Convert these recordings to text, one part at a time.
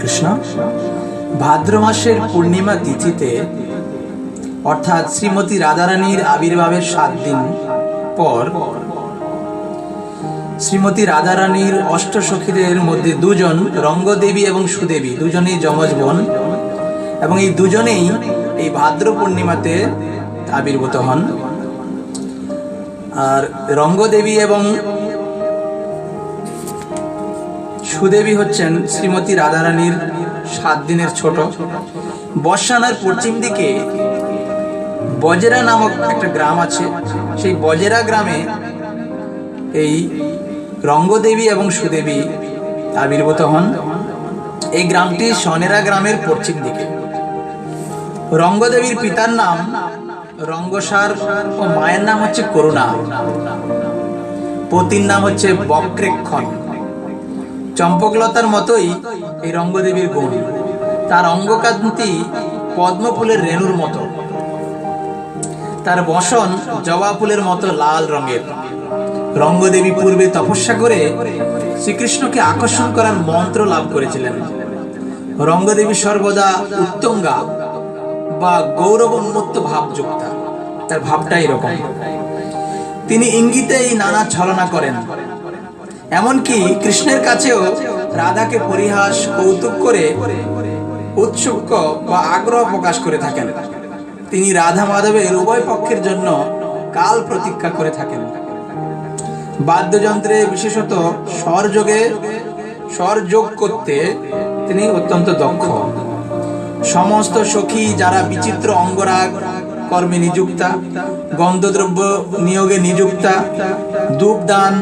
কৃষ্ণ। ভাদ্র মাসের পূর্ণিমা তিথিতে, অর্থাৎ শ্রীমতী রাধারানীর আবির্ভাবের সাত দিন পর, শ্রীমতী রাধারানীর অষ্ট সখীদের মধ্যে দুজন রঙ্গদেবী এবং সুদেবী, দুজনেই যমজ বোন এবং এই দুজনেই এই ভাদ্র পূর্ণিমাতে আবির্ভূত হন। আর রঙ্গদেবী এবং সুদেবী হচ্ছেন শ্রীমতী রাধারানীর সাত দিনের ছোট। বর্ষানার পশ্চিম দিকে বজেরা নামক একটা গ্রাম আছে। সেই বজেরা গ্রামে এই রঙ্গদেবী এবং সুদেবী আবির্ভূত হন। এই গ্রামটি সনেরা গ্রামের পশ্চিম দিকে। রঙ্গদেবীর পিতার নাম রঙ্গসার ও মায়ের নাম হচ্ছে করুণা। পতির নাম হচ্ছে বক্রেক্ষণ। চম্পকলতার মতোই এই রঙ্গদেবীর গুণ তার অঙ্গকান্তি পদ্মফুলের রেণুর মতো। তার বসন জবা ফুলের মতো লাল রঙের। রঙ্গদেবী পূর্বে তপস্যা করে শ্রীকৃষ্ণকে আকর্ষণ করার মন্ত্র লাভ করেছিলেন। রঙ্গদেবী সর্বদা উত্তঙ্গা বা গৌরব উন্মত্ত ভাবযুক্তা। তার ভাবটা এরকম। তিনি ইঙ্গিতেই নানা ছলনা করেন। এমনকি কৃষ্ণের কাছেও রাধাকে পরিহাস, কৌতুক করে উৎসুক বা আগ্রহ প্রকাশ করে থাকেন। তিনি রাধা মাধবের উভয় পক্ষের জন্য কাল প্রতীক্ষা করে থাকেন। বাদ্যযন্ত্রে বিশেষত স্বরযোগে, স্বরযোগ করতে তিনি অত্যন্ত দক্ষ। সমস্ত সখী যারা বিচিত্র অঙ্গরাগ কর্মে নিযুক্তা, গন্ধদ্রব্য নিয়োগে নিযুক্তা, ধূপদান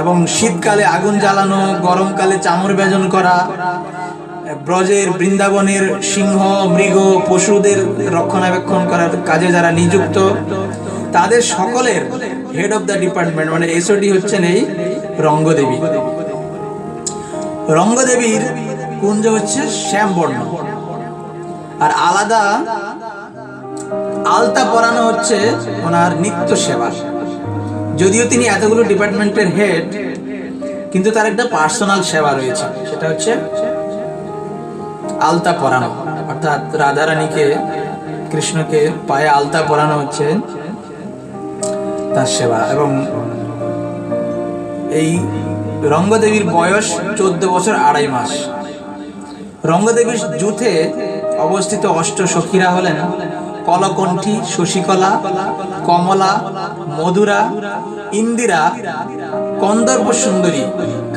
এবং শীতকালে আগুন জ্বালানো, গরমকালে চামর বেজন করা, ব্রজের বৃন্দাবনের সিংহ, মৃগ, পশুদের রক্ষণাবেক্ষণ করার কাজে যারা নিযুক্ত, তাদের সকলের হেড অফ দ্য ডিপার্টমেন্ট মানে এসওডি হচ্ছেন এই রঙ্গদেবী। রঙ্গদেবীর কুঞ্জ হচ্ছে শ্যামবর্ণ। আর আলাদা আলতা পরানো হচ্ছে ওনার নিত্য সেবা। যদিও তিনি এতগুলো ডিপার্টমেন্টের হেড কিন্তু তার একটা পার্সোনাল সেবা রয়েছে। সেটা হচ্ছে আলতা পরানো। অর্থাৎ রাধারানীকে, কৃষ্ণকে পায়ে আলতা পরানো হচ্ছে তার সেবা। এবং এই রঙ্গদেবীর বয়স চোদ্দ বছর আড়াই মাস। রঙ্গদেবীর জুথে অবস্থিত অষ্ট সখীরা হলেন কলকণ্ঠী, শশীকলা, কমলা মধুরা, ইন্দিরা, কন্দর্প সুন্দরী,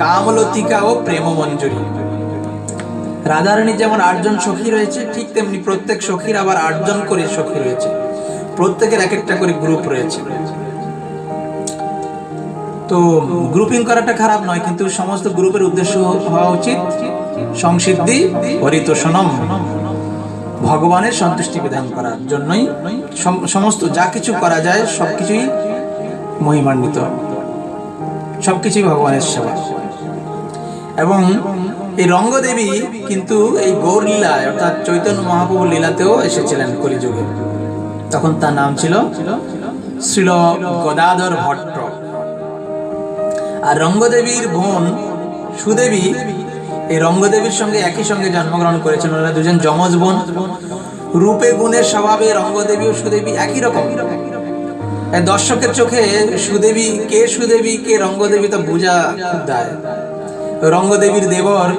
কামলতিকা ও প্রেমমঞ্জুরী। রাধারানীর যেমন আটজন সখী রয়েছে, ঠিক তেমনি প্রত্যেক সখীর আবার আটজন করে সখী রয়েছে। প্রত্যেকের এক একটা করে গ্রুপ রয়েছে। তো গ্রুপিং করাটা খারাপ নয়, কিন্তু সমস্ত গ্রুপের উদ্দেশ্য হওয়া উচিত। সংসিদ্ধি হরিতোষণম ভগবানের সন্তুষ্টি বিধান করার জন্যই সমস্ত যা কিছু করা যায়, সবকিছুই মহিমান্বিত। সবকিছুই ভগবানের সেবা। এবং এই রঙ্গদেবী কিন্তু এই গৌর লীলায়, অর্থাৎ চৈতন্য মহাপ্রভু লীলাতেও এসেছিলেন কলিযুগে। তখন তার নাম ছিল শ্রীল গদাধর ভট্ট। আর রঙ্গদেবীর বোন সুদেবী এই রঙ্গদেবীর সঙ্গে একই সঙ্গে জন্মগ্রহণ করেছেন। ওরা দুজন যমজ বোন। রূপে গুণের স্বভাবে রঙ্গদেবী ও সুদেবী একই রকম। দর্শকের চোখে সুদেবী, কে সুদেবী, কে রঙ্গদেবী তো বোঝা দায়। রঙ্গদেবীর দেবর,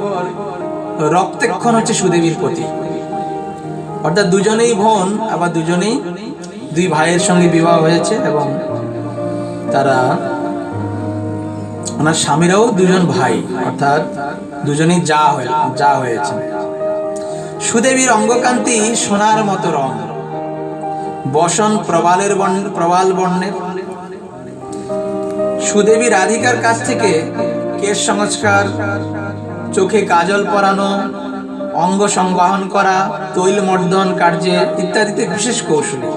রক্তেক্ষণ হচ্ছে সুদেবীর প্রতি। অর্থাৎ দুজনেই বোন, আবার দুজনেই দুই ভাইয়ের সঙ্গে বিবাহ হয়েছে এবং তারা, ওনার স্বামীরাও দুজন ভাই, অর্থাৎ দুজনেই যা হয়ে যা হয়েছে। সুদেবীর অঙ্গকান্তি সোনার মতো রং। বসন প্রবালের প্রবাল বর্ণের সুদেবী রাধিকার কাছ থেকে কেশ সংস্কার, চোখে কাজল পরানো, অঙ্গ সংবহন করা, তৈল মর্দন কার্যে ইত্যাদিতে বিশেষ কৌশলী।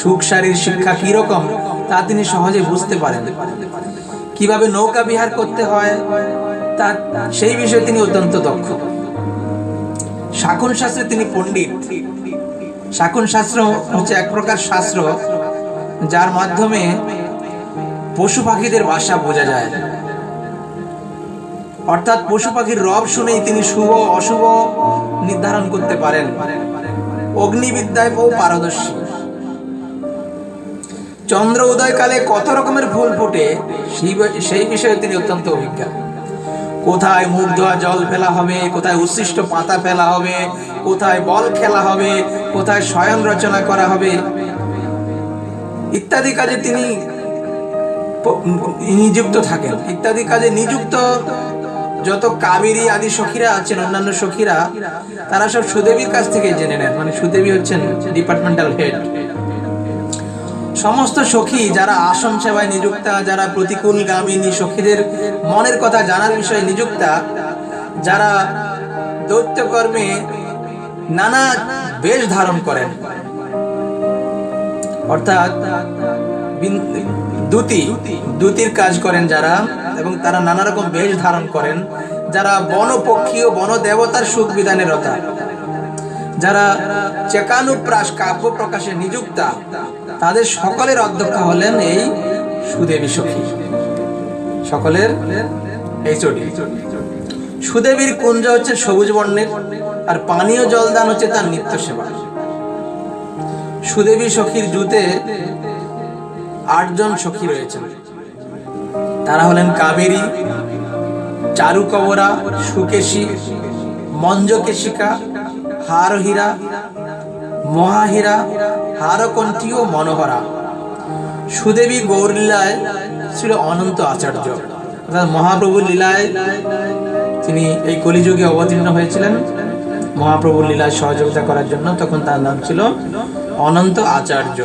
সুখ শারীর শিক্ষা কীরকম, তা তিনি সহজে বুঝতে পারেন। কীভাবে নৌকা বিহার করতে হয়, তা সেই বিষয়ে তিনি অত্যন্ত দক্ষ। শাকুন শাস্ত্রে তিনি পণ্ডিত। শাকুন শাস্ত্র হচ্ছে এক প্রকার শাস্ত্র যার মাধ্যমে পশু পাখিদের ভাষা বোঝা যায়। অর্থাৎ পশু পাখির রব শুনেই তিনি শুভ অশুভ নির্ধারণ করতে পারেন। অগ্নিবিদ্যায় বহু পারদর্শী। চন্দ্র উদয়কালে কত রকমের ফুল ফোটে, সেই সেই বিষয়ে তিনি অত্যন্ত অভিজ্ঞ। কোথায় মুখ ধোয়া জল ফেলা হবে, কোথায় উচ্ছিষ্ট পাতা ফেলা হবে কোথায় বল খেলা হবে, কোথায় স্বয়ং রচনা করা হবে। ইত্যাদি কাজে তিনি নিযুক্ত থাকেন। ইত্যাদি কাজে নিযুক্ত যত কাবেরী আদি সখীরা আছেন, অন্যান্য সখীরা, তারা সব সুদেবীর কাছ থেকে জেনে নেন। মানে সুদেবী হচ্ছেন ডিপার্টমেন্টাল হেড সমস্ত সখী যারা আসন সেবায় নিযুক্তা, যারা প্রতিকূল গামিনী সখীদের মনের কথা জানার বিষয়ে নিযুক্তা, যারা দৈত্যকর্মে নানা বেশ ধারণ করেন। অর্থাৎ দূতি, দূতির কাজ করেন যারা এবং তারা নানা রকম বেশ ধারণ করেন। যারা বনপক্ষী ও বন দেবতার সুখ বিধানের রতা যারা চেকানুপ্রাস কাব্য প্রকাশে নিযুক্তা, তাদের সকলের অধ্যক্ষ হলেন এই সুদেবী সখী। সকলের এই চটি। সুদেবীর কুঞ্জ হচ্ছে সবুজ বর্ণের, আর পানীয় জলদান হচ্ছে তার নিত্য সেবা সুদেবী সখীর জুতে আটজন সখী রয়েছেন। তারা হলেন কাবেরী, চারুকবরা, সুকেশী, মঞ্জকেশিকা, হারহীরা, মহাহীরা, হারকণ্ঠী ও মনোহরা। সুদেবী গৌরলীলায় ছিল অনন্ত আচার্য, অর্থাৎ মহাপ্রভুর লীলায় তিনি এই কলিযুগে অবতীর্ণ হয়েছিলেন। মহাপ্রভুর লীলা সহযোগিতা করার জন্য তখন তার নাম ছিল অনন্ত আচার্য।